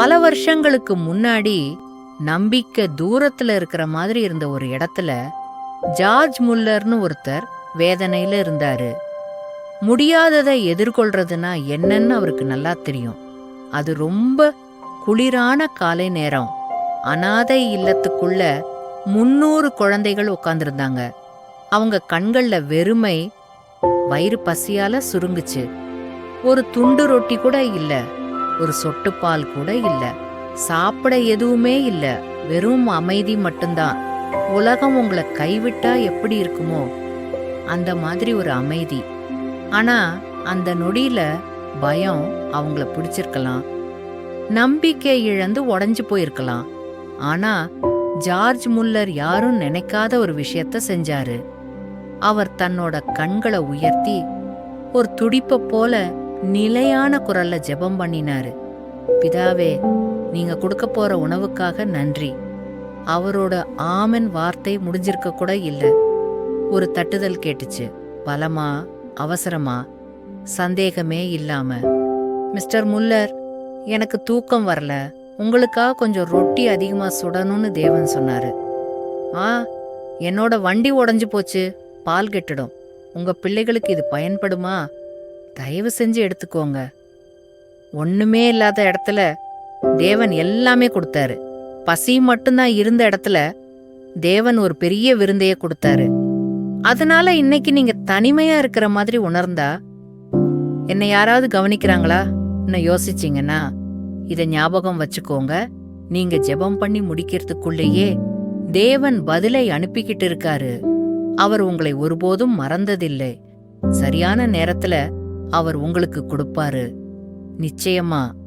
பல வருஷங்களுக்கு முன்னாடி நம்பிக்கை தூரத்துல இருக்கிற மாதிரி இருந்த ஒரு இடத்துல ஜார்ஜ் முல்லர்னு ஒருத்தர் வேதனையில இருந்தாரு. முடியாததை எதிர்கொள்றதுனா என்னன்னு அவருக்கு நல்லா தெரியும். அது ரொம்ப குளிரான காலை நேரம். அனாதை இல்லத்துக்குள்ள முன்னூறு குழந்தைகள் உட்காந்துருந்தாங்க அவங்க கண்கள்ல வெறுமை வயிறு பசியால சுருங்குச்சு. ஒரு துண்டு ரொட்டி கூட இல்லை. ஒரு சொட்டு பால் கூட இல்ல. சாப்பிட எதுவுமே இல்ல. வெறும் அமைதி மட்டும்தான். உலகம் உங்களை கைவிட்டா எப்படி இருக்குமோ? அந்த மாதிரி ஒரு அமைதி. ஆனா அந்த நொடியில பயம் அவங்கள பிடிச்சிருக்கலாம். நம்பிக்கை இழந்து உடஞ்சு போயிருக்கலாம். ஆனா ஜார்ஜ் முல்லர் யாரும் நினைக்காத ஒரு விஷயத்த செஞ்சாரு. அவர் தன்னோட கண்களை உயர்த்தி ஒரு துடிப்பை போல நிலையான குரல்ல ஜெபம் பண்ணினாரு. பிதாவே நீங்க கொடுக்க போற உணவுக்காக நன்றி. அவரோட ஆமன் வார்த்தை முடிஞ்சிருக்க கூட இல்லை. ஒரு தட்டுதல் கேட்டுச்சு. பலமா அவசரமா சந்தேகமே இல்லாம. மிஸ்டர் முல்லர் எனக்கு தூக்கம் வரல. உங்களுக்காக கொஞ்சம் ரொட்டி அதிகமாக சுடணும்னு தேவன் சொன்னாரு. ஆ என்னோட வண்டி உடஞ்சி போச்சு. பால் கெட்டுடும். உங்க பிள்ளைகளுக்கு இது பயன்படுமா? தயவு செஞ்சு எடுத்துக்கோங்க. ஒண்ணுமே இல்லாத இடத்துல தேவன் எல்லாமே கொடுத்தாரு. பசி மட்டும்தான் இருந்த இடத்துல தேவன் ஒரு பெரிய விருந்தைய கொடுத்தாரு. அதனால இன்னைக்கு நீங்க தனிமையா இருக்கிற மாதிரி உணர்ந்தா என்னை யாராவது கவனிக்கிறாங்களா? இன்னும் யோசிச்சீங்கன்னா இதை ஞாபகம் வச்சுக்கோங்க. நீங்க ஜெபம் பண்ணி முடிக்கிறதுக்குள்ளேயே தேவன் பதிலை அனுப்பிக்கிட்டு இருக்காரு. அவர் உங்களை ஒருபோதும் மறந்ததில்லை. சரியான நேரத்துல அவர் உங்களுக்கு கொடுப்பாரு. நிச்சயமா.